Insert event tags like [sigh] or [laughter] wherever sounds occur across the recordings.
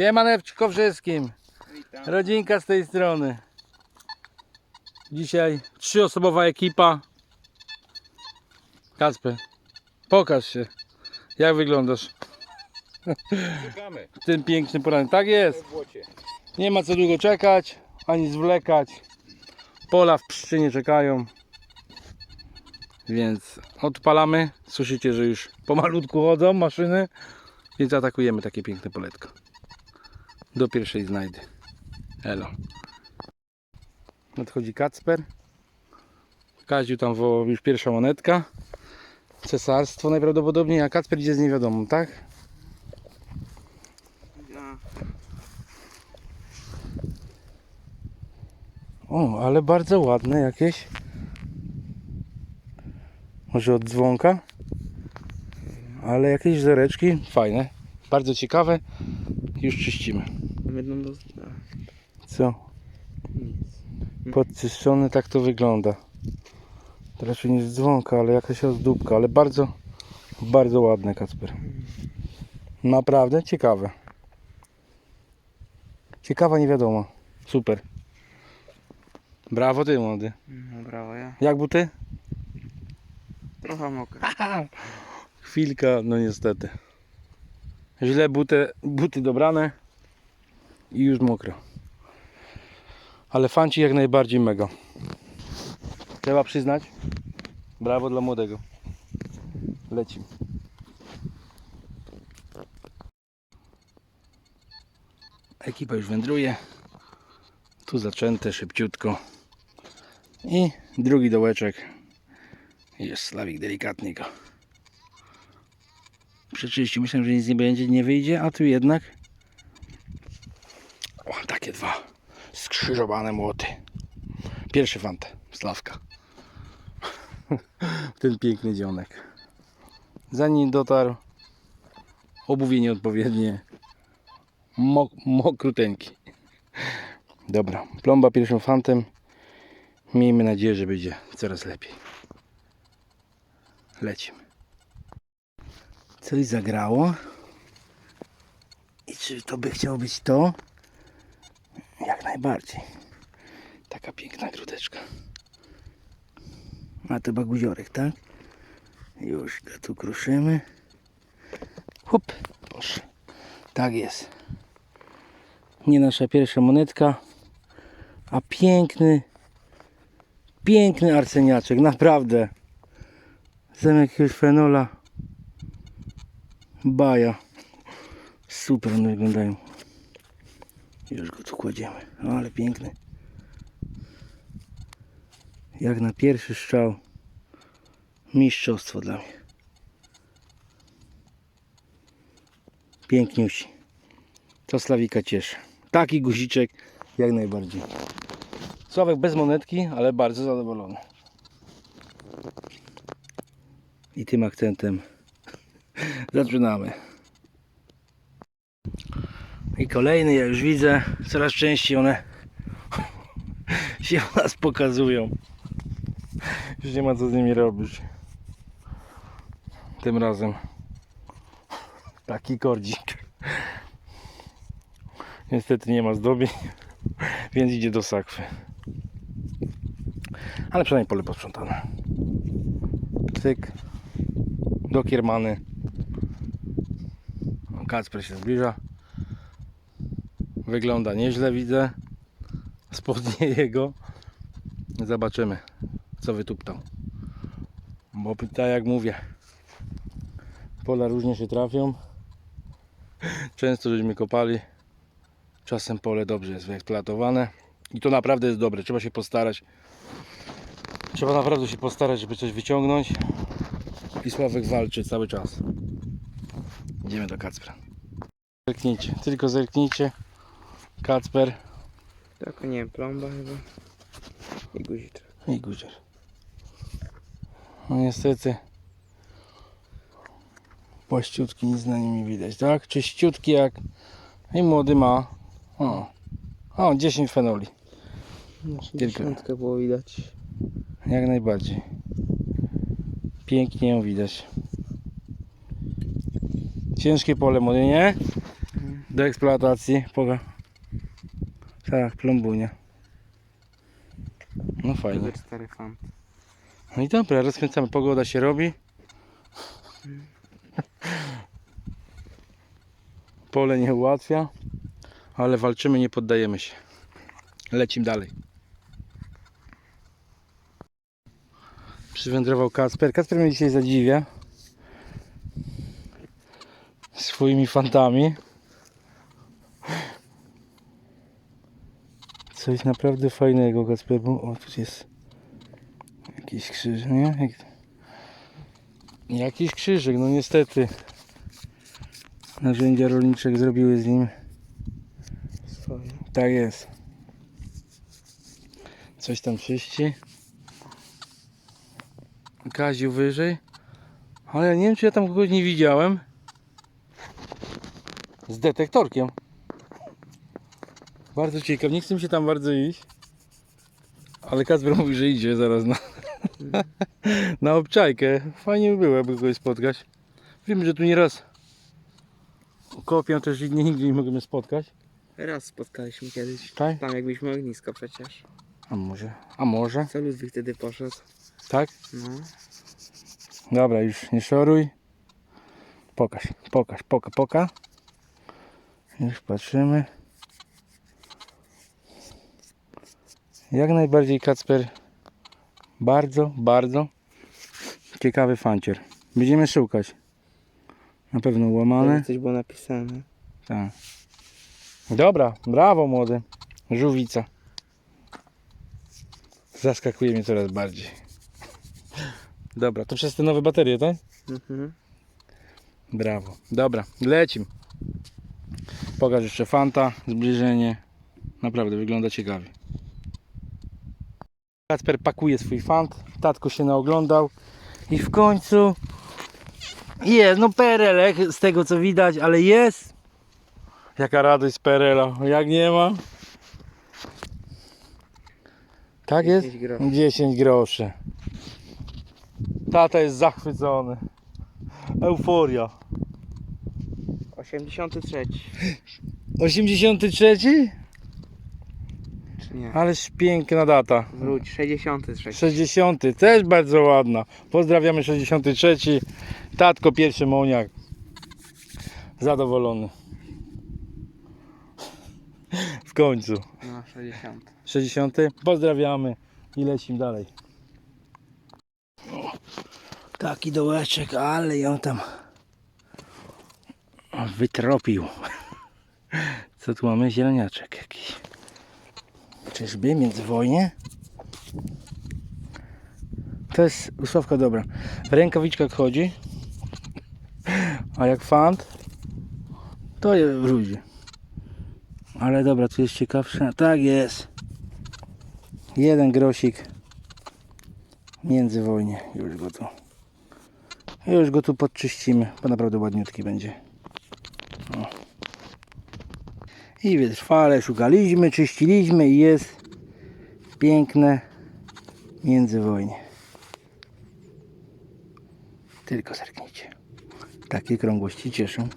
Siemaneczko wszystkim. Witam. Rodzinka z tej strony. Dzisiaj trzyosobowa ekipa. Kacper, pokaż się. Jak wyglądasz Czekamy w ten piękny poranek? Tak jest. Nie ma co długo czekać, ani zwlekać. Pola w pszczynie czekają. Więc odpalamy. Słyszycie, że już pomalutku chodzą maszyny. Więc atakujemy takie piękne poletko. Do pierwszej znajdy. Elo. Nadchodzi Kacper. Kaziu tam wołał już pierwsza monetka. Cesarstwo najprawdopodobniej, a Kacper idzie z niewiadomą, tak? Ja. O, ale bardzo ładne jakieś. Może od dzwonka. Ale jakieś zereczki fajne. Bardzo ciekawe. Już czyścimy. Jedną do... Co? Nic. Podczyszczone tak to wygląda. To raczej nie dzwonka, ale jakaś ozdóbka. Ale bardzo, bardzo ładne Kacper. Naprawdę ciekawe. Ciekawa nie wiadomo. Super. Brawo ty młody. No brawo, ja. Jak buty? Trochę mokre. Chwilka, no niestety. Źle buty, buty dobrane i już mokro. Ale fanci jak najbardziej mega. Trzeba przyznać. Brawo dla młodego. Lecimy. Ekipa już wędruje. Tu zaczęte szybciutko. I drugi dołeczek. Jest Slawik delikatnie go przeczyścił. Myślałem, że nic nie będzie, nie wyjdzie, a tu jednak o, takie dwa skrzyżowane młoty. Pierwszy fant, Slawka. [laughs] Ten piękny dzionek. Zanim dotarł, obuwie nieodpowiednie, mok mokruteńki. Dobra, plomba pierwszym fantem. Miejmy nadzieję, że będzie coraz lepiej. Lecimy. Coś zagrało. I czy to by chciało być to? Jak najbardziej. Taka piękna grudeczka. A to baguziorek, tak? Już go tu kruszymy. Hop, proszę. Tak jest. Nie nasza pierwsza monetka, a piękny, piękny arseniaczek, naprawdę. Zamiast jakiegoś fenola. Baja. Super one wyglądają. Już go tu kładziemy. O, ale piękny. Jak na pierwszy strzał. Mistrzostwo dla mnie. Piękniusi. To Slawika cieszy. Taki guziczek jak najbardziej. Sławek bez monetki, ale bardzo zadowolony. I tym akcentem [laughs] Zaczynamy. I kolejny, ja już widzę, coraz częściej one [laughs] się u nas pokazują. Już nie ma co z nimi robić. Tym razem taki kordzik. Niestety nie ma zdobień, [laughs] więc idzie do sakwy. Ale przynajmniej pole posprzątane. Cyk. Do kiermany. Kacper się zbliża. Wygląda nieźle, widzę. Spodnie [laughs] jego. Zobaczymy, co wytuptał. Bo tak jak mówię, pola różnie się trafią. Często żeśmy kopali. Czasem pole dobrze jest wyeksploatowane. I to naprawdę jest dobre. Trzeba się postarać. Trzeba naprawdę się postarać, żeby coś wyciągnąć. I Sławek walczy cały czas. Idziemy do Kacpra. Zerknijcie, tylko zerknijcie. Kacper Tylko nie wiem, plomba chyba. I guziczek. i guzier. No niestety płaściutki nic na nim nie widać, tak? Czyściutki jak i młody ma o, o 10 fenoli, dziesiątkę było widać. jak najbardziej. Pięknie ją widać. Ciężkie pole młody, nie? do eksploatacji. Poga. Tak, plombunia. No fajnie. No i dobra, rozkręcamy. Pogoda się robi. Pole nie ułatwia, ale walczymy, nie poddajemy się. Lecimy dalej. Przywędrował Kasper. Kasper mnie dzisiaj zadziwia swoimi fantami. Coś naprawdę fajnego. Bo, o, tu jest jakiś krzyż, nie? Jak... Jakiś krzyżyk, no niestety. Narzędzia rolniczek zrobiły z nim. Swoje. Tak jest. Coś tam czyści. Kaziu wyżej. Ale ja nie wiem, czy ja tam kogoś nie widziałem. Z detektorkiem. Bardzo ciekaw. Nie chcę mi się tam bardzo iść. Ale Kacper mówi, że idzie zaraz na, [laughs] na obczajkę. Fajnie by było, aby kogoś spotkać. Wiem, że tu nieraz kopią też nie nigdzie nie możemy spotkać. Raz spotkaliśmy kiedyś. Tak? Tam jak ognisko przecież. A może? A może? Co Ludwik wtedy poszedł? Tak? No. Dobra, już nie szoruj. Pokaż, pokaż, poka, poka. Już patrzymy. Jak najbardziej Kacper. Bardzo, bardzo ciekawy fancier. Będziemy szukać. Na pewno łamane. Coś było napisane. Tak. Dobra, brawo młody. Żółwica. Zaskakuje mnie coraz bardziej. Dobra, to przez te nowe baterie, tak? Mhm. Brawo. Dobra, lecim. Pokaż jeszcze Fanta, zbliżenie. Naprawdę wygląda ciekawie. Kacper pakuje swój fant. Tatko się naoglądał. I w końcu jest, no perelek z tego co widać, ale jest. Jaka radość z perela. Jak nie ma. Tak jest? 10 groszy. 10 groszy. Tata jest zachwycony. Euforia. 83. 83? Nie? Ależ piękna data. Wróć, 63. 60. Też bardzo ładna. Pozdrawiamy 63. Tatko pierwszy moniak. Zadowolony. W końcu. No, 60. 60. Pozdrawiamy i lecimy dalej. Taki dołeczek, ale ją tam wytropił. Co tu mamy? Zieleniaczek jakiś. Czyżby międzywojnie? To jest usławka dobra. W rękawiczkach chodzi, a jak fant, to je w ludzie. Ale dobra, tu jest ciekawsze. Tak jest. Jeden grosik międzywojnie. Już go tu. Już go tu podczyścimy, bo naprawdę ładniutki będzie. O. I wytrwale szukaliśmy, czyściliśmy i jest piękne międzywojnie. Tylko zerknijcie. Takie krągłości cieszą.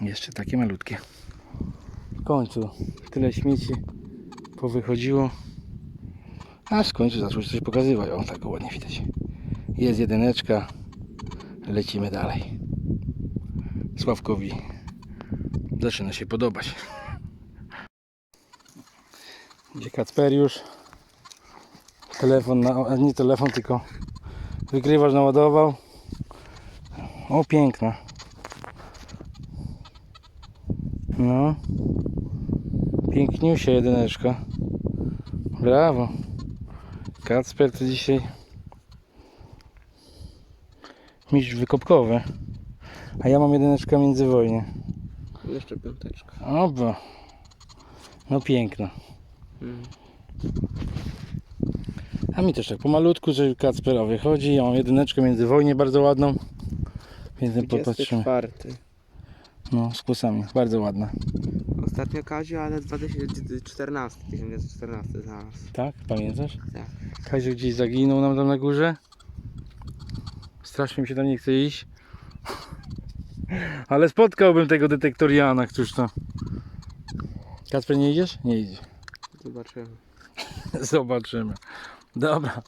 Jeszcze takie malutkie. W końcu tyle śmieci powychodziło. Aż w końcu zaczął się coś pokazywać. O, tak ładnie widać. Jest jedyneczka. Lecimy dalej. Sławkowi zaczyna się podobać. Gdzie Kacperiusz. Telefon, na, nie telefon, tylko wykrywacz naładował. O, piękna. No. Piękniusia jedyneczka. Brawo. Kacper to dzisiaj mistrz wykopkowy. A ja mam jedyneczkę międzywojnie. Jeszcze piąteczka. Oba. No piękno. A mi też tak pomalutku, że Kacpera wychodzi. Ja mam jedyneczkę międzywojnie bardzo ładną. Więc popatrzymy. 24. No, z kłosami. Bardzo ładna. Ostatnio Kaziu, ale 2014. 1914 znalazł. Tak? Pamiętasz? Tak. Kaziu gdzieś zaginął nam tam na górze. Strasznie mi się tam nie chce iść. [laughs] Ale spotkałbym tego detektoriana, któż to. Kacper nie idziesz? Nie idzie. Zobaczymy. [laughs] Zobaczymy. Dobra.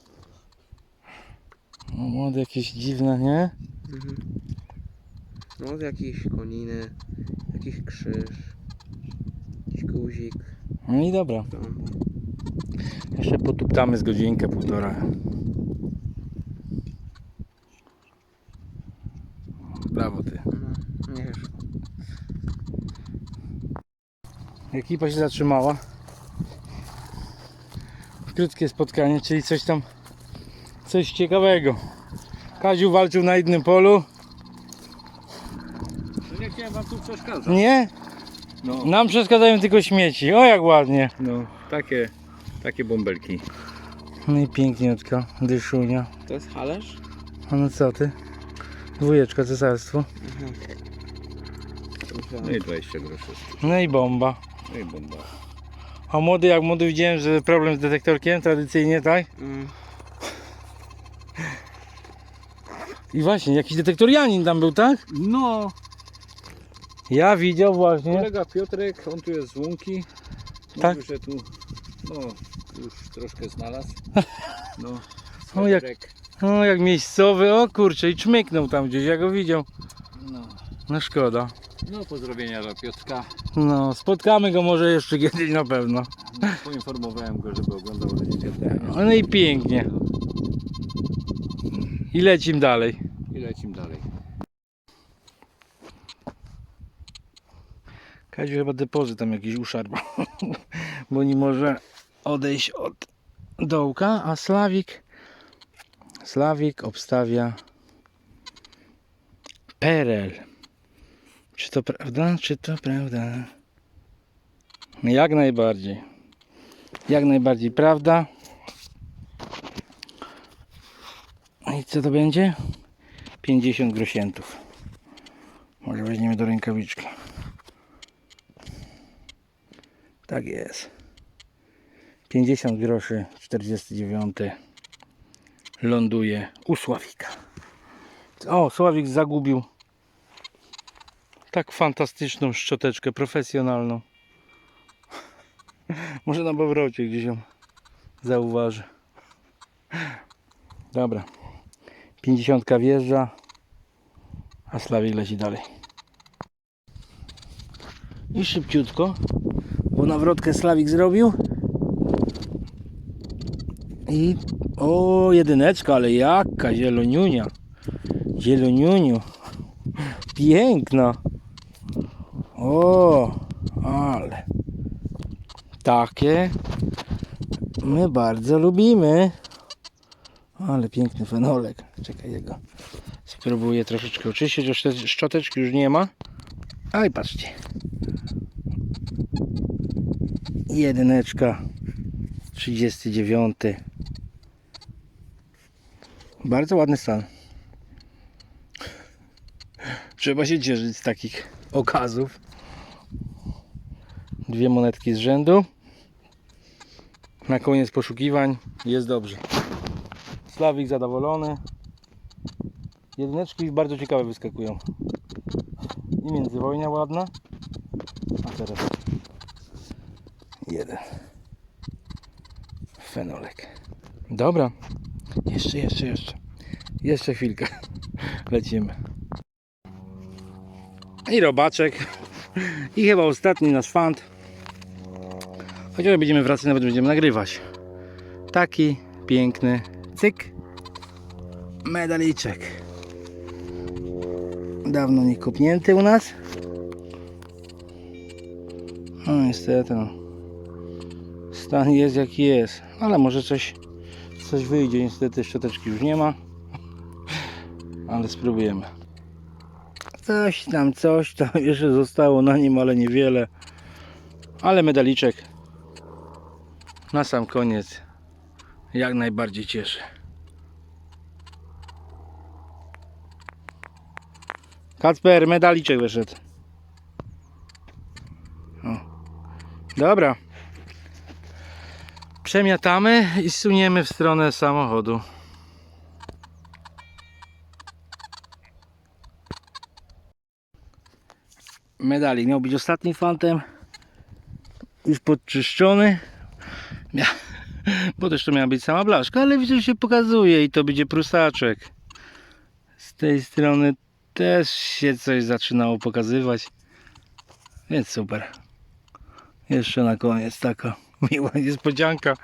No, młody jakieś dziwne, nie? Mhm. No jakieś koniny, jakiś krzyż, jakiś guzik, No i dobra. plomba. Jeszcze potuptamy z godzinkę, półtora. Brawo ty. No, nie wiesz. Ekipa się zatrzymała. Krótkie spotkanie, czyli coś tam, coś ciekawego. Kaziu walczył na innym polu. No nie chciałem wam tu przeszkadzać. Nie? No, Nam przeszkadzają tylko śmieci. O jak ładnie. no takie, takie bąbelki. No i piękniutka, dyszunia. To jest halerz? A no co ty? Dwójeczka cesarstwo. Aha. No i 20 groszy. No i bomba. No i bomba. A młody, jak młody widziałem, że problem z detektorkiem tradycyjnie, tak? Mm. I właśnie, jakiś detektorianin tam był, tak? No, Ja widział właśnie. kolega Piotrek, on tu jest z Łąki. Tak. Mówił, że tu, no, już troszkę znalazł. [laughs] No, O, jak- Piotrek, O, jak miejscowy, o kurczę, i czmyknął tam gdzieś, ja go widział. No, No szkoda. No pozdrowienia dla Piotrka. No, spotkamy go może jeszcze kiedyś na pewno. No, poinformowałem go, żeby oglądał rodzinę. No i pięknie. I lecimy dalej. I lecimy dalej. Kaziu chyba depozyt tam jakiś uszarpał, [laughs] bo nie może odejść od dołka, a Slawik Slawik obstawia Perel. Czy to prawda? Czy to prawda? Jak najbardziej. Jak najbardziej prawda. I co to będzie? 50 grosientów. Może weźmiemy do rękawiczki. Tak jest. 50 groszy 49 ląduje u Sławika. O, Sławik zagubił tak fantastyczną szczoteczkę profesjonalną. [laughs] Może na powrocie gdzieś ją zauważy. Dobra. 50 wjeżdża, a Sławik leci dalej. I szybciutko bo nawrotkę Slawik zrobił. I o, jedyneczka, ale jaka zieloniunia. Zieloniuniu. Piękna. O, ale takie my bardzo lubimy. Ale piękny fenolek. Czekaj jego. Spróbuję troszeczkę oczyścić, już te szczoteczki już nie ma. Ale patrzcie. Jedyneczka 39 Bardzo ładny stan Trzeba się cieszyć z takich okazów Dwie monetki z rzędu Na koniec poszukiwań jest dobrze Slawik zadowolony Jedyneczki bardzo ciekawe wyskakują I międzywojnia ładna A teraz jeden. Fenolek. Dobra. Jeszcze, jeszcze, jeszcze. Jeszcze chwilkę. [laughs] Lecimy. I robaczek. I chyba ostatni nasz fant. Chociaż będziemy wracać, nawet będziemy nagrywać. Taki piękny cyk. Medaliczek. Dawno nie kopnięty u nas. No niestety no. Stan jest jaki jest, ale może coś, coś wyjdzie. Niestety szczoteczki już nie ma, ale spróbujemy. Coś tam, coś tam [laughs] jeszcze zostało na nim, ale niewiele. Ale medaliczek na sam koniec jak najbardziej cieszy. Kacper, medaliczek wyszedł. O. Dobra. Przemiatamy i suniemy w stronę samochodu. Medalik miał być ostatnim fantem. Już podczyszczony. Mia... [laughs] Bo też to miała być sama blaszka, ale widzę, że się pokazuje i to będzie prusaczek. Z tej strony też się coś zaczynało pokazywać. Więc super. Jeszcze na koniec taka [laughs] miła niespodzianka.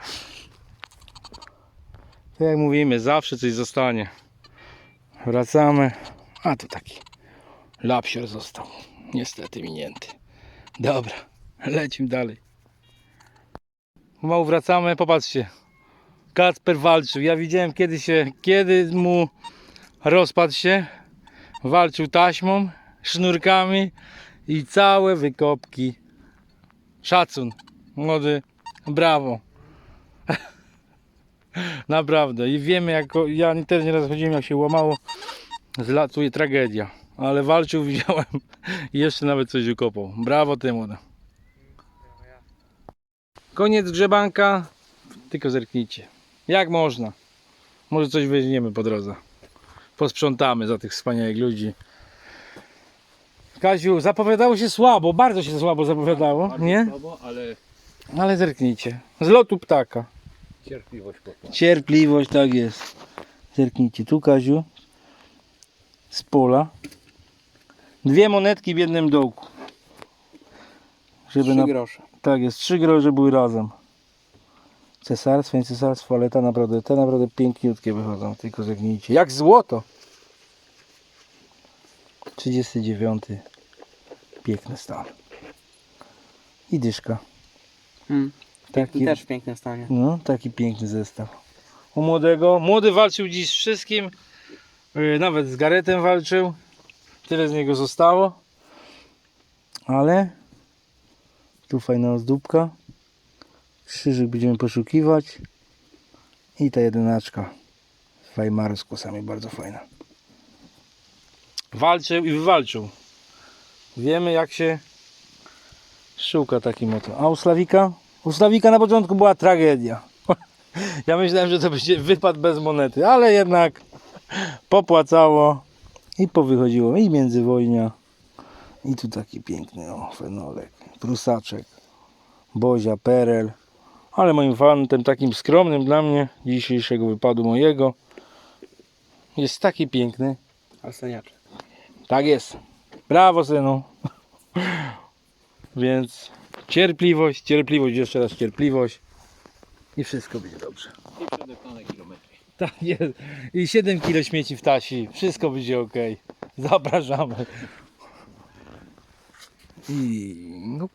Tak jak mówimy, zawsze coś zostanie. Wracamy. A tu taki lapsior został. Niestety minięty. Dobra, lecimy dalej. Mało wracamy, popatrzcie. Kacper walczył. Ja widziałem kiedy się, kiedy mu rozpadł się. Walczył taśmą, sznurkami i całe wykopki. Szacun. Młody, brawo. [laughs] Naprawdę. I wiemy jak, ja też nieraz chodziłem jak się łamało. Zlatuje tragedia. Ale walczył, [laughs] widziałem. I jeszcze nawet coś wykopał. Brawo młoda. Koniec grzebanka. Tylko zerknijcie. Jak można? Może coś weźmiemy po drodze. Posprzątamy za tych wspaniałych ludzi. Kaziu, zapowiadało się słabo, bardzo się słabo zapowiadało, Bardzo nie? Słabo, ale Ale zerknijcie. Z lotu ptaka. cierpliwość poszła. Cierpliwość, tak jest. Zerknijcie, tu Kaziu. Z pola. Dwie monetki w jednym dołku. Żeby Trzy na... grosze. Tak jest, trzy grosze były razem. Cesarstwo, nie cesarstwo, ale naprawdę, te naprawdę piękniutkie wychodzą. Tylko zerknijcie. Jak złoto! 39. Piękny stan. I dyszka. Hmm. Taki, Też w pięknym stanie. no, taki piękny zestaw. U młodego. Młody walczył dziś z wszystkim. Yy, Nawet z Garetem walczył. Tyle z niego zostało. Ale tu fajna ozdóbka. Krzyżyk będziemy poszukiwać. I ta jedynaczka. Weimaru z kłosami bardzo fajna. Walczył i wywalczył. Wiemy jak się szuka taki moto. A u Slawika? U Slawika na początku była tragedia. [laughs] Ja myślałem, że to będzie wypad bez monety, ale jednak popłacało i powychodziło i międzywojnia. I tu taki piękny o, fenolek, prusaczek, bozia, perel. Ale moim fantem takim skromnym dla mnie dzisiejszego wypadu mojego jest taki piękny. Arseniaczek. Tak jest. Brawo synu. Więc cierpliwość, cierpliwość, jeszcze raz cierpliwość i wszystko będzie dobrze. Tak jest. I 7 kg śmieci w tasi. Wszystko będzie ok. Zapraszamy. I no,